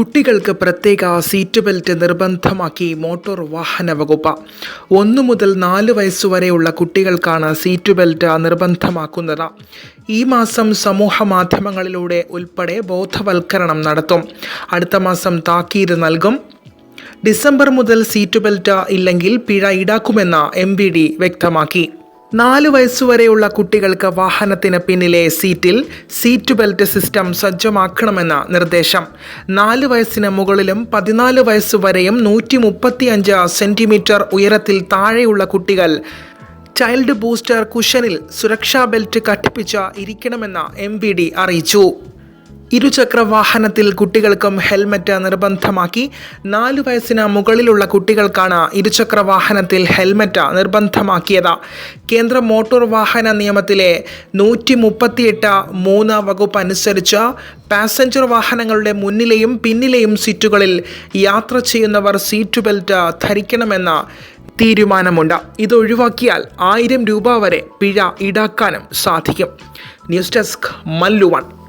കുട്ടികൾക്ക് പ്രത്യേക seat belt നിർബന്ധമാക്കി മോട്ടോർ വാഹന വകുപ്പ്. ഒന്നു മുതൽ നാല് വയസ്സുവരെയുള്ള കുട്ടികൾക്കാണ് സീറ്റ് ബെൽറ്റ് നിർബന്ധമാക്കുന്നത്. ഈ മാസം സമൂഹ മാധ്യമങ്ങളിലൂടെ ഉൾപ്പെടെ ബോധവൽക്കരണം നടത്തും. അടുത്ത മാസം താക്കീത് നൽകും. ഡിസംബർ മുതൽ സീറ്റ് ബെൽറ്റ് ഇല്ലെങ്കിൽ പിഴ ഈടാക്കുമെന്ന് എം വ്യക്തമാക്കി. നാല് വയസ്സുവരെയുള്ള കുട്ടികൾക്ക് വാഹനത്തിന് പിന്നിലെ സീറ്റിൽ സീറ്റ് ബെൽറ്റ് സിസ്റ്റം സജ്ജമാക്കണമെന്ന നിർദ്ദേശം. നാല് വയസ്സിന് മുകളിലും പതിനാല് വയസ്സുവരെയും നൂറ്റി മുപ്പത്തി അഞ്ച് സെന്റിമീറ്റർ ഉയരത്തിൽ താഴെയുള്ള കുട്ടികൾ ചൈൽഡ് ബൂസ്റ്റർ കുഷനിൽ സുരക്ഷാ ബെൽറ്റ് കട്ടിപ്പിച്ച് ഇരിക്കണമെന്ന എം അറിയിച്ചു. ഇരുചക്ര വാഹനത്തിൽ കുട്ടികൾക്കും ഹെൽമറ്റ് നിർബന്ധമാക്കി. നാലു വയസ്സിന് മുകളിലുള്ള കുട്ടികൾക്കാണ് ഇരുചക്ര വാഹനത്തിൽ ഹെൽമറ്റ് നിർബന്ധമാക്കിയത്. കേന്ദ്ര മോട്ടോർ വാഹന നിയമത്തിലെ നൂറ്റി മുപ്പത്തിയെട്ട് മൂന്ന് വകുപ്പ് അനുസരിച്ച് പാസഞ്ചർ വാഹനങ്ങളുടെ മുന്നിലെയും പിന്നിലെയും സീറ്റുകളിൽ യാത്ര ചെയ്യുന്നവർ സീറ്റ് ബെൽറ്റ് ധരിക്കണമെന്ന തീരുമാനമുണ്ട്. ഇതൊഴിവാക്കിയാൽ ആയിരം രൂപ വരെ പിഴ ഈടാക്കാനും സാധിക്കും. News desk മല്ലുവൺ